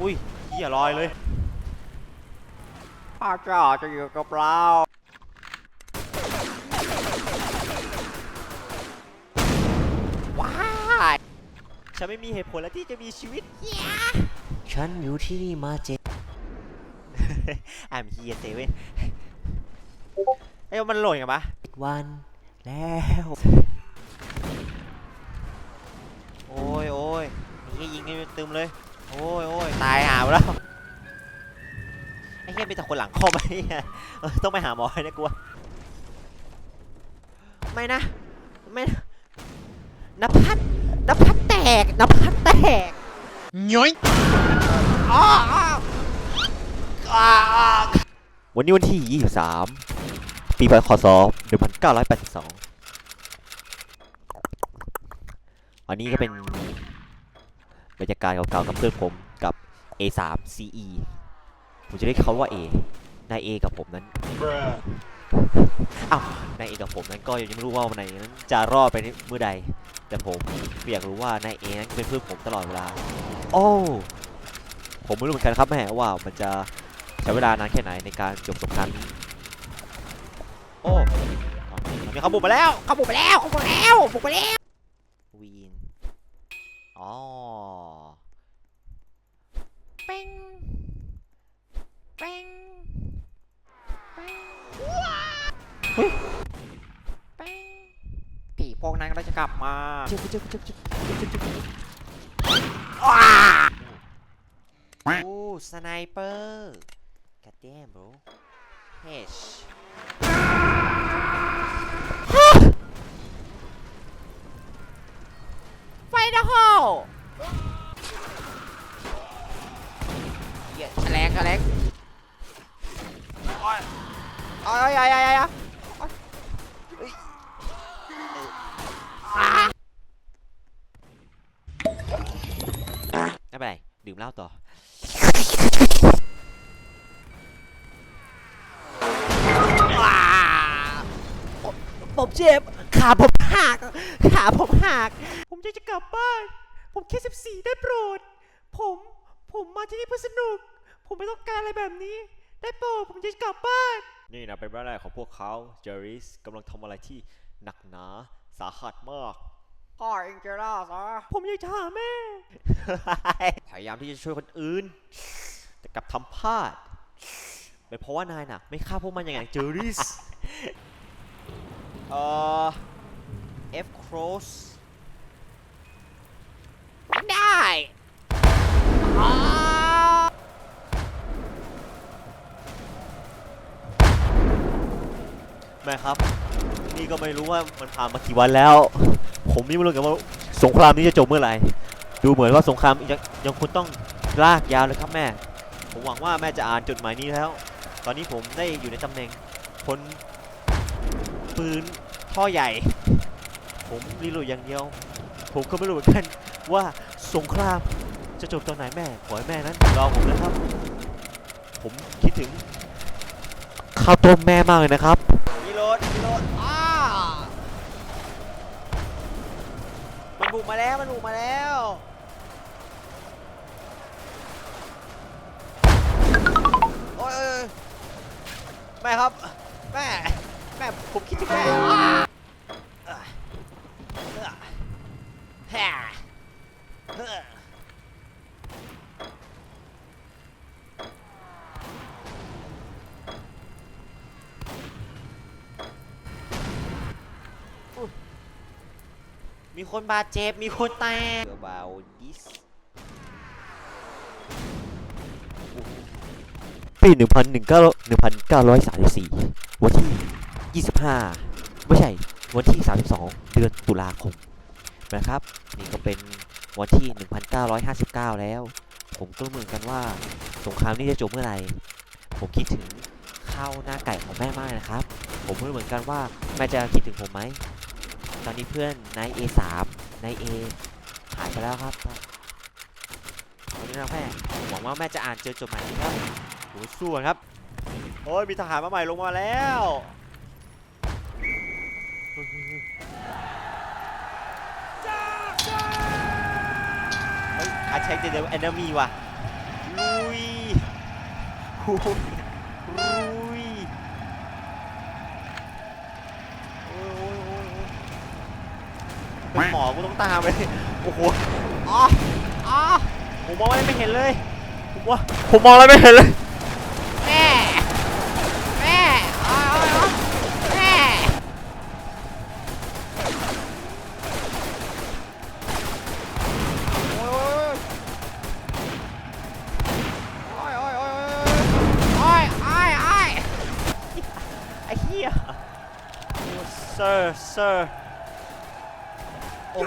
อุ้ยเหี้ยลอยเลยพระเจ้าจะอยู่กับเราว้ายฉันไม่มีเหตุผลแล้วที่จะมีชีวิต ฉันอยู่ที่นี่มาเจ็ด I'm here seven เอ้ยมันโหล่นกันปะวันแล้ว โอ้ยโอ้ยนี่ยิงกันตึมเลย โอ้ยโอ้ยตายหาไปแล้วไอ้เหี้ยมีแต่คนหลังคอมไอ้เหี้ยเออต้องไปหาหมอให้นะกลัวไม่นะไม่นะนภัสนภัสแตกนภัสแตกย้อยอ้าวอ้าวอ้าววันนี้วันที่ 23 ปีพศ1982 อันนี้ก็เป็น บรรยากาศเก่าๆกับเพื่อนผมกับ A3 CE ผมจะเรียกเขาว่า A นาย A กับผมนั้นอ้าวนาย A กับผมนั้นก็ยังไม่รู้ว่าวันไหนนั้นจะรอดไปเมื่อใด แต่ผมอยากรู้ว่านาย A นั้นเป็นเพื่อนผมตลอดเวลา โอ้ผมไม่รู้เหมือนกันครับแม่ว่ามันจะใช้เวลานานแค่ไหนในการจบสงครามนี้โอ้ตอนนี้เขาบุกมาแล้วเขาบุกมาแล้วเขาบุกมาแล้วบุกมาแล้ววีน อ๋อเป้งเป้งเป้งว้าเฮ้ยเป้งผีพวกนั้นก็จะกลับมาเจ็บเจ็บเจ็บเจ็บเจ็บเจ็บเจ็บว้าโอ้สไนเปอร์ God damn bro H หี้ยแฉลงแฉลงโอ้ยโอ้ยโอ้ยโอ้ยโอ้ยโอ้ยเฮ้ยเอออะไม่เป็นไรดื่มเหล้าต่อว้าผมผมเจ็บ ขาผมหัก ขาผมหัก ผมจะจะกลับบ้าน ผมแค่สิบสี่ได้โปรด ผม ผมมาที่นี่เพื่อสนุก ผมไม่ต้องการอะไรแบบนี้ ได้โปรดผมจะกลับบ้าน นี่นะเป็นบ้านแรกของพวกเขาเจอริสกำลังทำอะไรที่หนักหนาสาหัสมากพ่อเองจะรอดเหรอผมอยากจะหาแม่ พยายามที่จะช่วยคนอื่น แต่กลับทำพลาดเป็นเพราะว่านายน่ะ ไม่ฆ่าพวกมันอย่างเจอริส เอ่อ F cross แม่ครับ นี่ก็ไม่รู้ว่ามันผ่านมากี่วันแล้ว ผมไม่รู้กันว่าสงครามนี้จะจบเมื่อไหร่ ดูเหมือนว่าสงครามยังยังคงต้องลากยาวเลยครับแม่ ผมหวังว่าแม่จะอ่านจดหมายนี้แล้ว ตอนนี้ผมได้อยู่ในตำแหน่งคนปืนท่อใหญ่ ผมรีโหลดอย่างเดียว ผมก็ไม่รู้เหมือนกันว่าสงครามจะจบตอนไหนแม่ ขอให้แม่นั้นรอผมนะครับ ผมคิดถึงข้าวต้มแม่มากเลยนะครับ โหลดรีโหลดอ้ามันบุกมาแล้วมันบุกมาแล้วโอ้ยโอ้ยแม่ครับแม่แม่ผมคิดถึงแม่อ้าเอ่อเอ่อแฮ่เฮ้อย มีคนบาดเจ็บ มีคนตายเบาดิสปี1900 1934วันที่25ไม่ใช่ วันที่32เดือนตุลาคมนะครับ นี่ก็เป็นวันที่1959แล้ว ผมก็เหมือนกันว่าสงครามนี้จะจบเมื่อไหร่ ผมคิดถึงข้าวหน้าไก่ของแม่มากนะครับ ผมไม่รู้เหมือนกันว่าแม่จะคิดถึงผมไหม ตอนนี้เพื่อนนาย A3 นาย A หายไปแล้วครับตอนนี้นะแม่หวังว่าแม่จะอ่านเจอจดหมายนี้ครับโอ้ยสู้ครับ โอ้ยมีทหารมาใหม่ลงมาแล้วเฮ้ยเฮ้ยเฮ้ยเฮ้ยอาเช็คเดเดลแอนเนมีว่ะอุ้ยโอ้ยโอ้ยโอ้ยโอ้ย เป็นหมอกูต้องตามเลยโอ้โหอ๋ออ๋อผมมองอะไรไม่เห็นเลยผมว่าผมมองอะไรไม่เห็นเลยแม่แม่อ๋ออ๋อแม่โอ้ยโอ้ยโอ้ยโอ้ยโอ้ยโอ้ยโอ้ยไอ้เหี้ยโอ้เซอร์เซอร์ โอ้